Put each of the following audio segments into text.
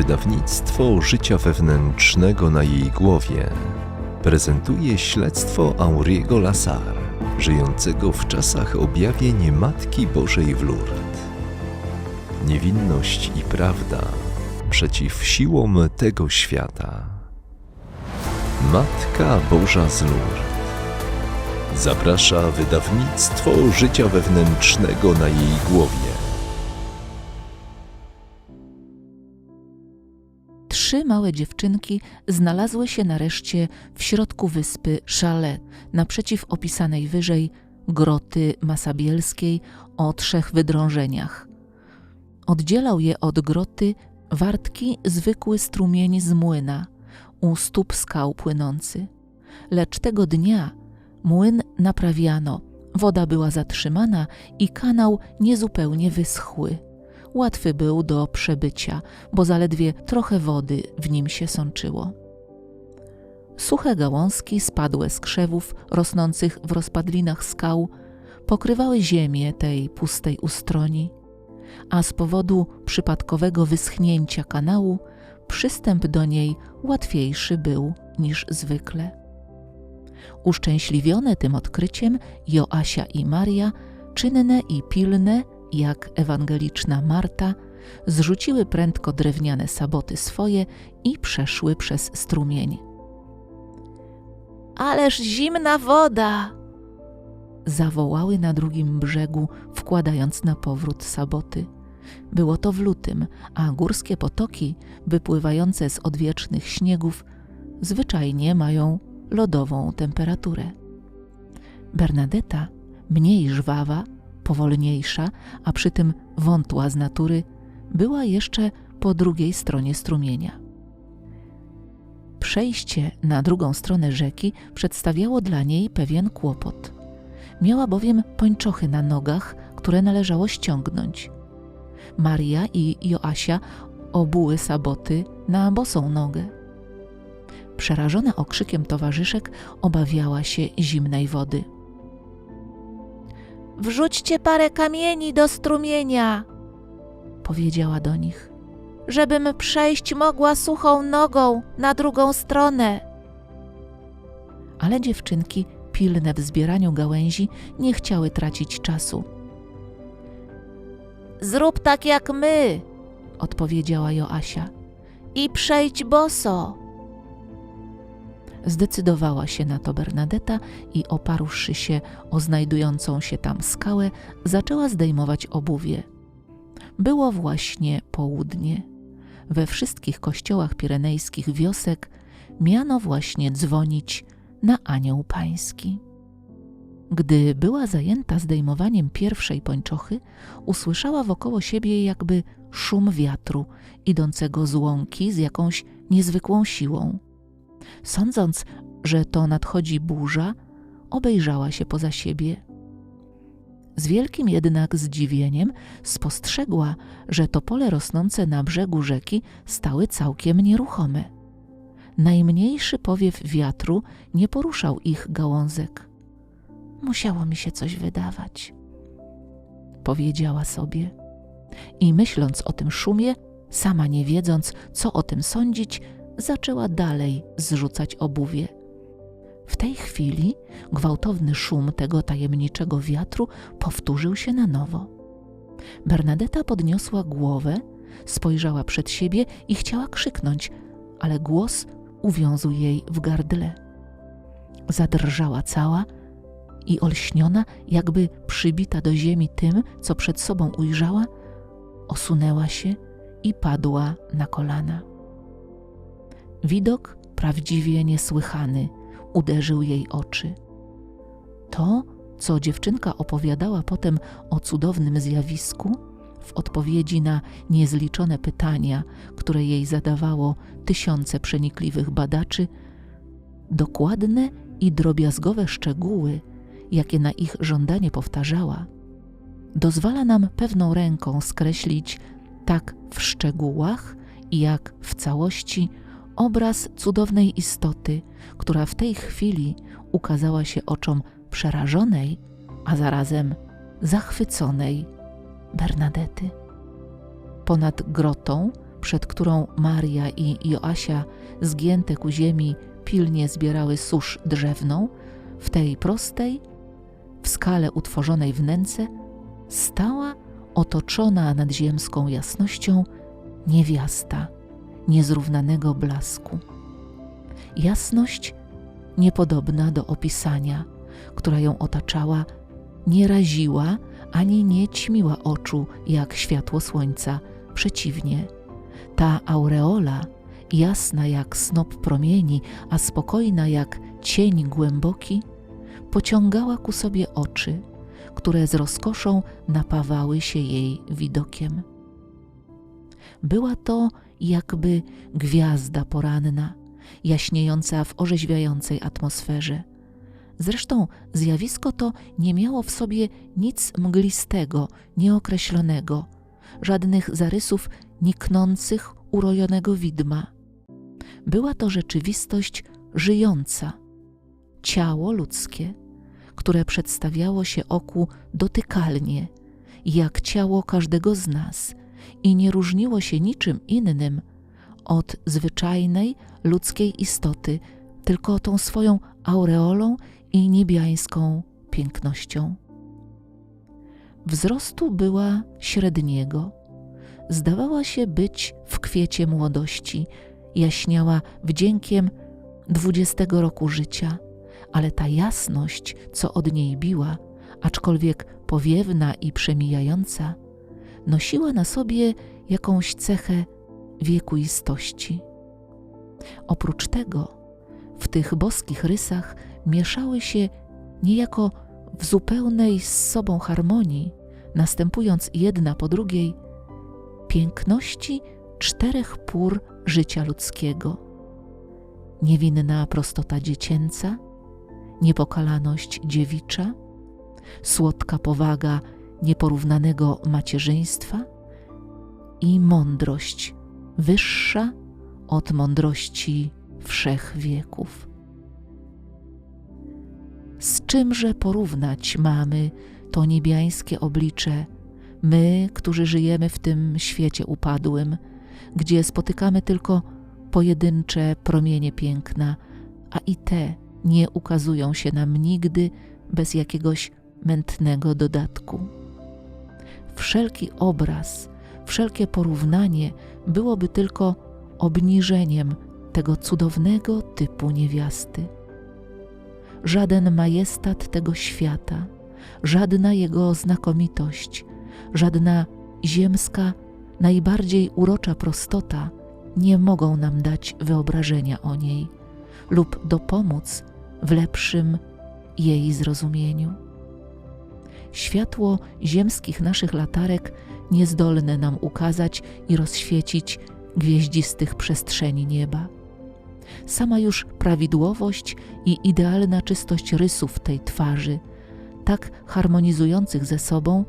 Wydawnictwo życia wewnętrznego na jej głowie prezentuje śledztwo Auriego Lasar, żyjącego w czasach objawień Matki Bożej w Lourdes. Niewinność i prawda przeciw siłom tego świata. Matka Boża z Lourdes zaprasza wydawnictwo życia wewnętrznego na jej głowie. Trzy małe dziewczynki znalazły się nareszcie w środku wyspy Chalet, naprzeciw opisanej wyżej groty Masabielskiej o trzech wydrążeniach. Oddzielał je od groty wartki zwykły strumień z młyna, u stóp skał płynący. Lecz tego dnia młyn naprawiano, woda była zatrzymana i kanał niezupełnie wyschły łatwy był do przebycia, bo zaledwie trochę wody w nim się sączyło. Suche gałązki spadłe z krzewów rosnących w rozpadlinach skał pokrywały ziemię tej pustej ustroni, a z powodu przypadkowego wyschnięcia kanału przystęp do niej łatwiejszy był niż zwykle. Uszczęśliwione tym odkryciem Joasia i Maria, czynne i pilne, jak ewangeliczna Marta, zrzuciły prędko drewniane saboty swoje i przeszły przez strumień. Ależ zimna woda! Zawołały na drugim brzegu, wkładając na powrót saboty. Było to w lutym, a górskie potoki, wypływające z odwiecznych śniegów, zwyczajnie mają lodową temperaturę. Bernadetta, mniej żwawa, powolniejsza, a przy tym wątła z natury, była jeszcze po drugiej stronie strumienia. Przejście na drugą stronę rzeki przedstawiało dla niej pewien kłopot. Miała bowiem pończochy na nogach, które należało ściągnąć. Maria i Joasia obuły saboty na bosą nogę. Przerażona okrzykiem towarzyszek obawiała się zimnej wody. Wrzućcie parę kamieni do strumienia, powiedziała do nich, żebym przejść mogła suchą nogą na drugą stronę. Ale dziewczynki, pilne w zbieraniu gałęzi, nie chciały tracić czasu. Zrób tak jak my, odpowiedziała Joasia, i przejdź boso. Zdecydowała się na to Bernadetta i oparłszy się o znajdującą się tam skałę, zaczęła zdejmować obuwie. Było właśnie południe. We wszystkich kościołach pirenejskich wiosek miano właśnie dzwonić na anioł pański. Gdy była zajęta zdejmowaniem pierwszej pończochy, usłyszała wokoło siebie jakby szum wiatru idącego z łąki z jakąś niezwykłą siłą. Sądząc, że to nadchodzi burza, obejrzała się poza siebie. Z wielkim jednak zdziwieniem spostrzegła, że topole rosnące na brzegu rzeki stały całkiem nieruchome. Najmniejszy powiew wiatru nie poruszał ich gałązek. Musiało mi się coś wydawać, powiedziała sobie. I myśląc o tym szumie, sama nie wiedząc, co o tym sądzić, zaczęła dalej zrzucać obuwie. W tej chwili gwałtowny szum tego tajemniczego wiatru powtórzył się na nowo. Bernadetta podniosła głowę, spojrzała przed siebie i chciała krzyknąć, ale głos uwiązł jej w gardle. Zadrżała cała i olśniona, jakby przybita do ziemi tym, co przed sobą ujrzała, osunęła się i padła na kolana. Widok prawdziwie niesłychany uderzył jej oczy. To, co dziewczynka opowiadała potem o cudownym zjawisku, w odpowiedzi na niezliczone pytania, które jej zadawało tysiące przenikliwych badaczy, dokładne i drobiazgowe szczegóły, jakie na ich żądanie powtarzała, dozwala nam pewną ręką skreślić tak w szczegółach, jak w całości obraz cudownej istoty, która w tej chwili ukazała się oczom przerażonej, a zarazem zachwyconej Bernadety. Ponad grotą, przed którą Maria i Joasia, zgięte ku ziemi, pilnie zbierały susz drzewną, w tej prostej, w skale utworzonej wnęce, stała otoczona nadziemską jasnością niewiasta niezrównanego blasku. Jasność niepodobna do opisania, która ją otaczała, nie raziła ani nie ćmiła oczu jak światło słońca. Przeciwnie, ta aureola, jasna jak snop promieni, a spokojna jak cień głęboki, pociągała ku sobie oczy, które z rozkoszą napawały się jej widokiem. Była to jakby gwiazda poranna, jaśniejąca w orzeźwiającej atmosferze. Zresztą zjawisko to nie miało w sobie nic mglistego, nieokreślonego, żadnych zarysów niknących urojonego widma. Była to rzeczywistość żyjąca, ciało ludzkie, które przedstawiało się oku dotykalnie, jak ciało każdego z nas i nie różniło się niczym innym od zwyczajnej ludzkiej istoty, tylko tą swoją aureolą i niebiańską pięknością. Wzrostu była średniego. Zdawała się być w kwiecie młodości, jaśniała wdziękiem dwudziestego roku życia, ale ta jasność, co od niej biła, aczkolwiek powiewna i przemijająca, nosiła na sobie jakąś cechę wiekuistości. Oprócz tego, w tych boskich rysach mieszały się niejako w zupełnej z sobą harmonii, następując jedna po drugiej, piękności czterech pór życia ludzkiego. Niewinna prostota dziecięca, niepokalaność dziewicza, słodka powaga nieporównanego macierzyństwa i mądrość wyższa od mądrości wszech wieków. Z czymże porównać mamy to niebiańskie oblicze, my, którzy żyjemy w tym świecie upadłym, gdzie spotykamy tylko pojedyncze promienie piękna, a i te nie ukazują się nam nigdy bez jakiegoś mętnego dodatku. Wszelki obraz, wszelkie porównanie byłoby tylko obniżeniem tego cudownego typu niewiasty. Żaden majestat tego świata, żadna jego znakomitość, żadna ziemska, najbardziej urocza prostota nie mogą nam dać wyobrażenia o niej lub dopomóc w lepszym jej zrozumieniu. Światło ziemskich naszych latarek niezdolne nam ukazać i rozświecić gwieździstych przestrzeni nieba. Sama już prawidłowość i idealna czystość rysów tej twarzy, tak harmonizujących ze sobą,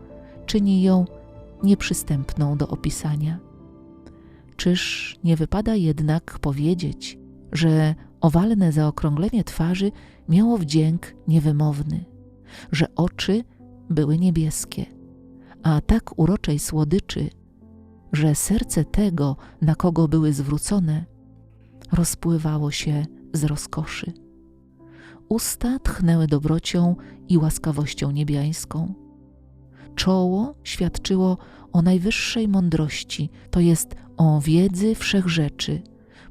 czyni ją nieprzystępną do opisania. Czyż nie wypada jednak powiedzieć, że owalne zaokrąglenie twarzy miało wdzięk niewymowny, że oczy były niebieskie, a tak uroczej słodyczy, że serce tego, na kogo były zwrócone, rozpływało się z rozkoszy. Usta tchnęły dobrocią i łaskawością niebiańską. Czoło świadczyło o najwyższej mądrości, to jest o wiedzy wszechrzeczy,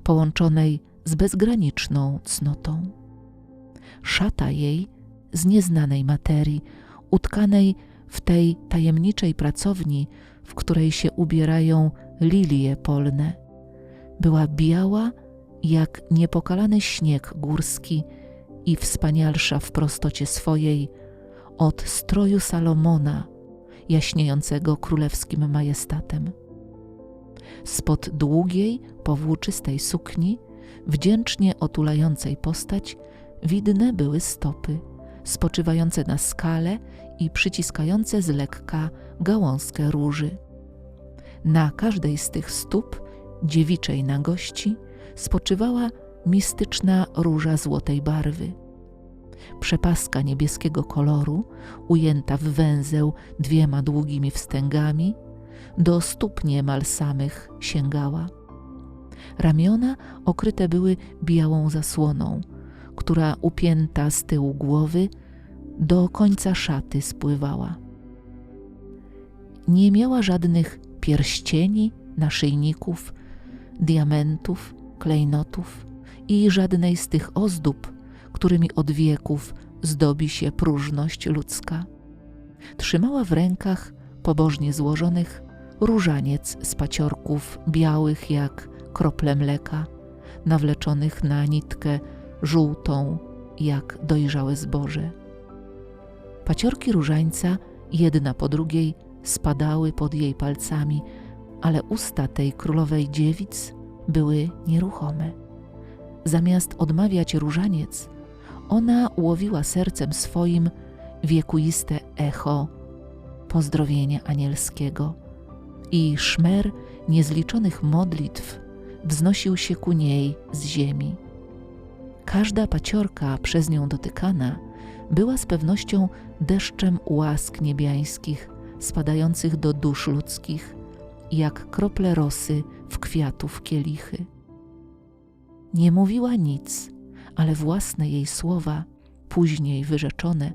połączonej z bezgraniczną cnotą. Szata jej z nieznanej materii, utkanej w tej tajemniczej pracowni, w której się ubierają lilie polne. Była biała jak niepokalany śnieg górski i wspanialsza w prostocie swojej od stroju Salomona, jaśniejącego królewskim majestatem. Spod długiej, powłóczystej sukni, wdzięcznie otulającej postać, widne były stopy, spoczywające na skale i przyciskające z lekka gałązkę róży. Na każdej z tych stóp, dziewiczej nagości, spoczywała mistyczna róża złotej barwy. Przepaska niebieskiego koloru, ujęta w węzeł dwiema długimi wstęgami, do stóp niemal samych sięgała. Ramiona okryte były białą zasłoną, która upięta z tyłu głowy do końca szaty spływała. Nie miała żadnych pierścieni, naszyjników, diamentów, klejnotów i żadnej z tych ozdób, którymi od wieków zdobi się próżność ludzka. Trzymała w rękach pobożnie złożonych różaniec z paciorków białych jak krople mleka, nawleczonych na nitkę żółtą jak dojrzałe zboże. Paciorki różańca, jedna po drugiej, spadały pod jej palcami, ale usta tej królowej dziewic były nieruchome. Zamiast odmawiać różaniec, ona łowiła sercem swoim wiekuiste echo pozdrowienia anielskiego i szmer niezliczonych modlitw wznosił się ku niej z ziemi. Każda paciorka przez nią dotykana była z pewnością deszczem łask niebiańskich spadających do dusz ludzkich, jak krople rosy w kwiatów kielichy. Nie mówiła nic, ale własne jej słowa, później wyrzeczone,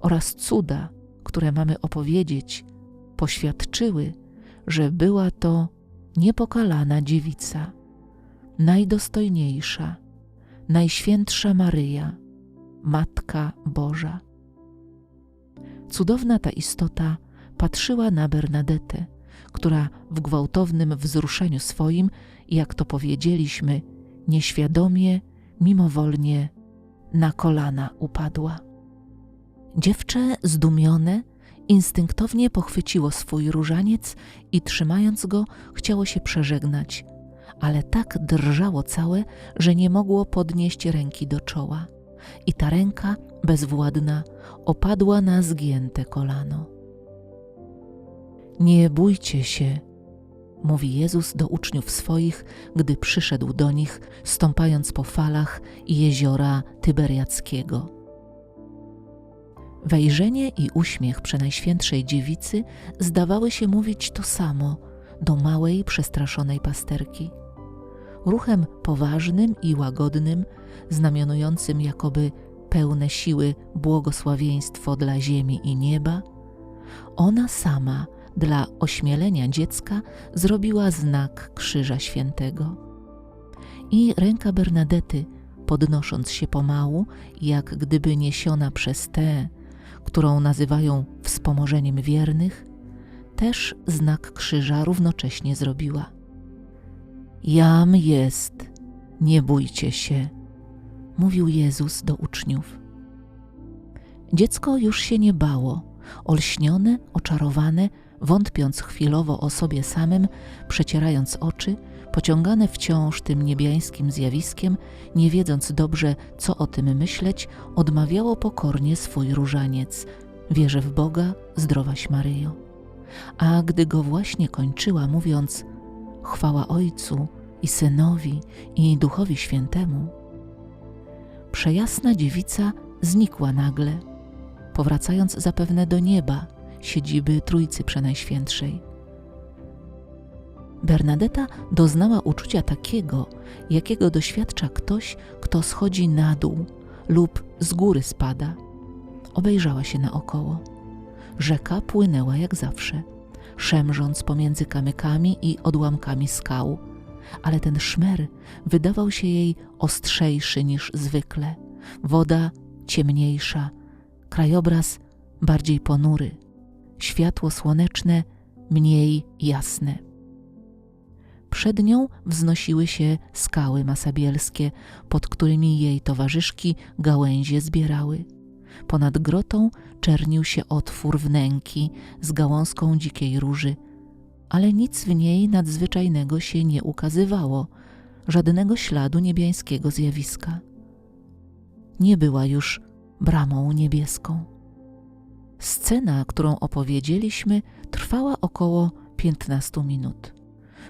oraz cuda, które mamy opowiedzieć, poświadczyły, że była to niepokalana dziewica, najdostojniejsza, najświętsza Maryja, Matka Boża. Cudowna ta istota patrzyła na Bernadetę, która w gwałtownym wzruszeniu swoim, jak to powiedzieliśmy, nieświadomie, mimowolnie na kolana upadła. Dziewczę zdumione instynktownie pochwyciło swój różaniec i trzymając go chciało się przeżegnać, ale tak drżało całe, że nie mogło podnieść ręki do czoła. I ta ręka, bezwładna, opadła na zgięte kolano. Nie bójcie się, mówi Jezus do uczniów swoich, gdy przyszedł do nich, stąpając po falach jeziora Tyberiackiego. Wejrzenie i uśmiech Przenajświętszej Dziewicy zdawały się mówić to samo do małej, przestraszonej pasterki. Ruchem poważnym i łagodnym, znamionującym jakoby pełne siły błogosławieństwo dla ziemi i nieba, ona sama dla ośmielenia dziecka zrobiła znak Krzyża Świętego. I ręka Bernadety, podnosząc się pomału, jak gdyby niesiona przez tę, którą nazywają wspomożeniem wiernych, też znak krzyża równocześnie zrobiła. Jam jest, nie bójcie się, mówił Jezus do uczniów. Dziecko już się nie bało, olśnione, oczarowane, wątpiąc chwilowo o sobie samym, przecierając oczy, pociągane wciąż tym niebiańskim zjawiskiem, nie wiedząc dobrze, co o tym myśleć, odmawiało pokornie swój różaniec. Wierzę w Boga, zdrowaś Maryjo. A gdy go właśnie kończyła, mówiąc chwała Ojcu i Synowi i Duchowi Świętemu, przejasna dziewica znikła nagle, powracając zapewne do nieba, siedziby Trójcy Przenajświętszej. Bernadeta doznała uczucia takiego, jakiego doświadcza ktoś, kto schodzi na dół lub z góry spada. Obejrzała się naokoło. Rzeka płynęła jak zawsze, szemrząc pomiędzy kamykami i odłamkami skał, ale ten szmer wydawał się jej ostrzejszy niż zwykle, woda ciemniejsza, krajobraz bardziej ponury, światło słoneczne mniej jasne. Przed nią wznosiły się skały masabielskie, pod którymi jej towarzyszki gałęzie zbierały. Ponad grotą czernił się otwór wnęki z gałązką dzikiej róży, ale nic w niej nadzwyczajnego się nie ukazywało, żadnego śladu niebiańskiego zjawiska. Nie była już bramą niebieską. Scena, którą opowiedzieliśmy, trwała około 15 minut.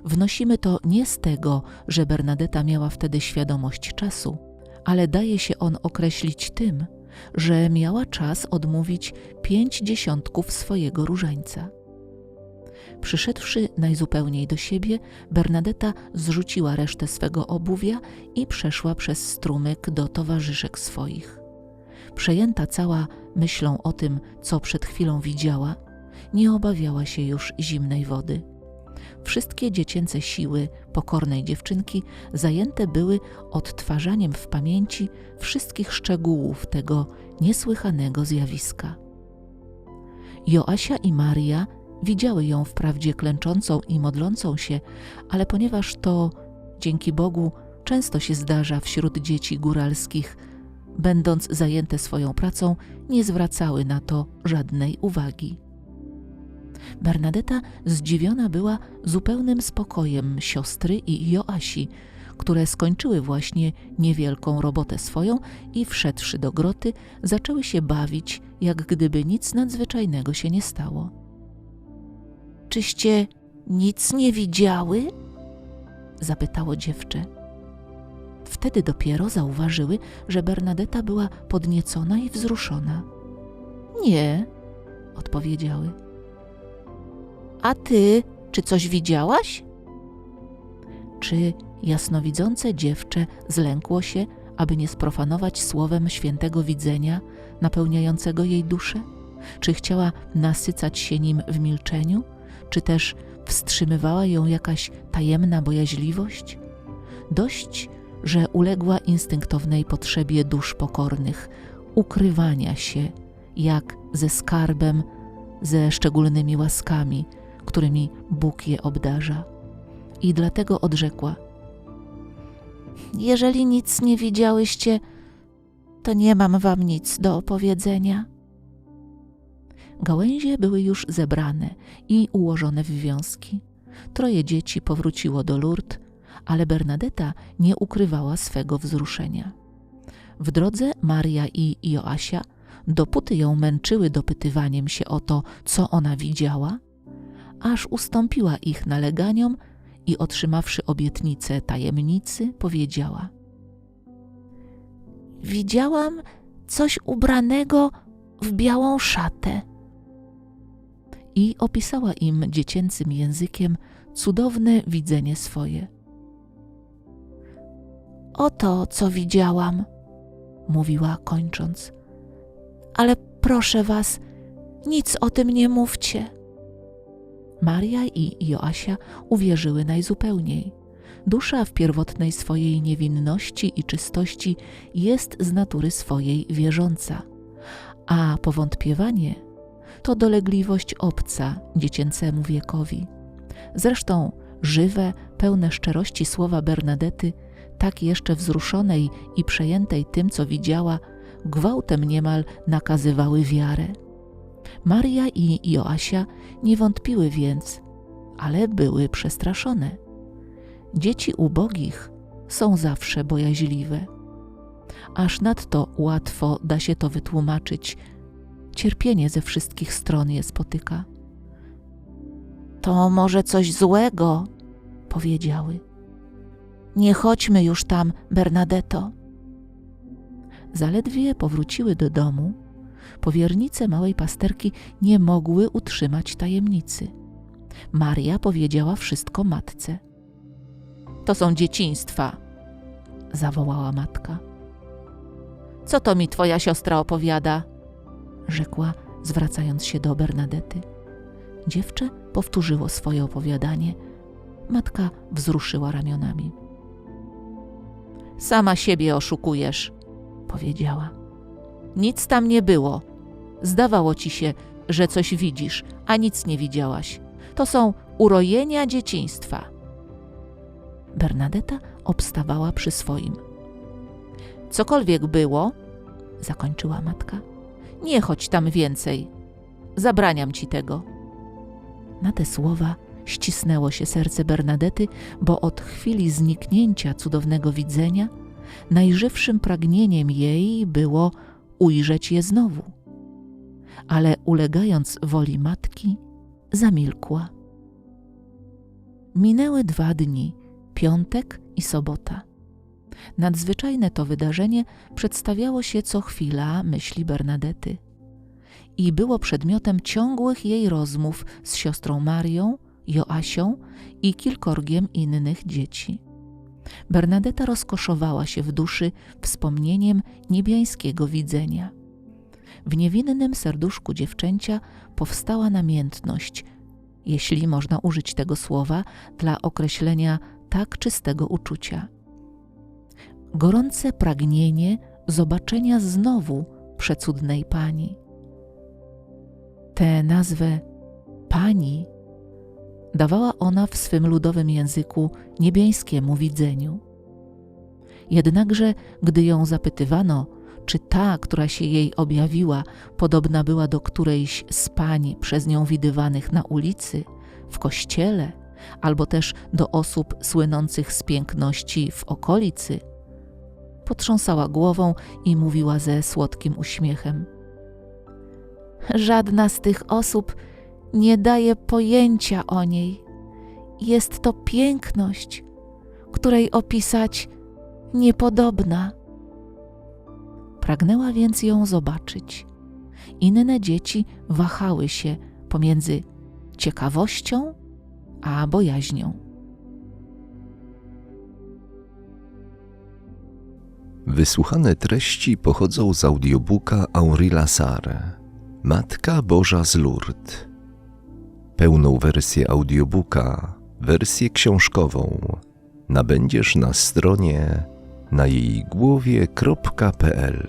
Wnosimy to nie z tego, że Bernadeta miała wtedy świadomość czasu, ale daje się on określić tym, że miała czas odmówić pięć dziesiątków swojego różańca. Przyszedłszy najzupełniej do siebie, Bernadetta zrzuciła resztę swego obuwia i przeszła przez strumyk do towarzyszek swoich. Przejęta cała myślą o tym, co przed chwilą widziała, nie obawiała się już zimnej wody. Wszystkie dziecięce siły pokornej dziewczynki zajęte były odtwarzaniem w pamięci wszystkich szczegółów tego niesłychanego zjawiska. Joasia i Maria widziały ją wprawdzie klęczącą i modlącą się, ale ponieważ to, dzięki Bogu, często się zdarza wśród dzieci góralskich, będąc zajęte swoją pracą, nie zwracały na to żadnej uwagi. Bernadetta zdziwiona była zupełnym spokojem siostry i Joasi, które skończyły właśnie niewielką robotę swoją i wszedłszy do groty, zaczęły się bawić, jak gdyby nic nadzwyczajnego się nie stało. Czyście nic nie widziały? zapytało dziewczę. Wtedy dopiero zauważyły, że Bernadetta była podniecona i wzruszona. Nie, odpowiedziały. A ty, czy coś widziałaś? Czy jasnowidzące dziewczę zlękło się, aby nie sprofanować słowem świętego widzenia napełniającego jej duszę? Czy chciała nasycać się nim w milczeniu? Czy też wstrzymywała ją jakaś tajemna bojaźliwość? Dość, że uległa instynktownej potrzebie dusz pokornych, ukrywania się, jak ze skarbem, ze szczególnymi łaskami, którymi Bóg je obdarza. I dlatego odrzekła: Jeżeli nic nie widziałyście, to nie mam wam nic do opowiedzenia. Gałęzie były już zebrane i ułożone w wiązki. Troje dzieci powróciło do Lourdes, ale Bernadetta nie ukrywała swego wzruszenia. W drodze Maria i Joasia, dopóty ją męczyły dopytywaniem się o to, co ona widziała, aż ustąpiła ich naleganiom i otrzymawszy obietnicę tajemnicy, powiedziała: Widziałam coś ubranego w białą szatę. I opisała im dziecięcym językiem cudowne widzenie swoje. Oto, co widziałam, mówiła kończąc. Ale proszę was, nic o tym nie mówcie. Maria i Joasia uwierzyły najzupełniej. Dusza w pierwotnej swojej niewinności i czystości jest z natury swojej wierząca, a powątpiewanie to dolegliwość obca dziecięcemu wiekowi. Zresztą żywe, pełne szczerości słowa Bernadety, tak jeszcze wzruszonej i przejętej tym, co widziała, gwałtem niemal nakazywały wiarę. Maria i Joasia nie wątpiły więc, ale były przestraszone. Dzieci ubogich są zawsze bojaźliwe. Aż nadto łatwo da się to wytłumaczyć. Cierpienie ze wszystkich stron je spotyka. To może coś złego, powiedziały. Nie chodźmy już tam, Bernadetto. Zaledwie powróciły do domu, powiernice małej pasterki nie mogły utrzymać tajemnicy. Maria powiedziała wszystko matce. To są dzieciństwa, zawołała matka. Co to mi twoja siostra opowiada? rzekła, zwracając się do Bernadety. Dziewczę powtórzyło swoje opowiadanie. Matka wzruszyła ramionami. Sama siebie oszukujesz, powiedziała. Nic tam nie było. Zdawało ci się, że coś widzisz, a nic nie widziałaś. To są urojenia dzieciństwa. Bernadetta obstawała przy swoim. Cokolwiek było, zakończyła matka, nie chodź tam więcej. Zabraniam ci tego. Na te słowa ścisnęło się serce Bernadety, bo od chwili zniknięcia cudownego widzenia najżywszym pragnieniem jej było ujrzeć je znowu. Ale ulegając woli matki, zamilkła. Minęły dwa dni, piątek i sobota. Nadzwyczajne to wydarzenie przedstawiało się co chwila myśli Bernadety. i było przedmiotem ciągłych jej rozmów z siostrą Marią, Joasią i kilkorgiem innych dzieci. Bernadetta rozkoszowała się w duszy wspomnieniem niebiańskiego widzenia. W niewinnym serduszku dziewczęcia powstała namiętność, jeśli można użyć tego słowa dla określenia tak czystego uczucia. Gorące pragnienie zobaczenia znowu przecudnej pani. Tę nazwę pani dawała ona w swym ludowym języku niebiańskiemu widzeniu. Jednakże, gdy ją zapytywano, czy ta, która się jej objawiła, podobna była do którejś z pań przez nią widywanych na ulicy, w kościele, albo też do osób słynących z piękności w okolicy, potrząsała głową i mówiła ze słodkim uśmiechem. Żadna z tych osób nie daje pojęcia o niej. Jest to piękność, której opisać niepodobna. Pragnęła więc ją zobaczyć. Inne dzieci wahały się pomiędzy ciekawością a bojaźnią. Wysłuchane treści pochodzą z audiobooka Henri Lasar Matka Boża z Lourdes. Pełną wersję audiobooka, wersję książkową nabędziesz na stronie na jej głowie.pl.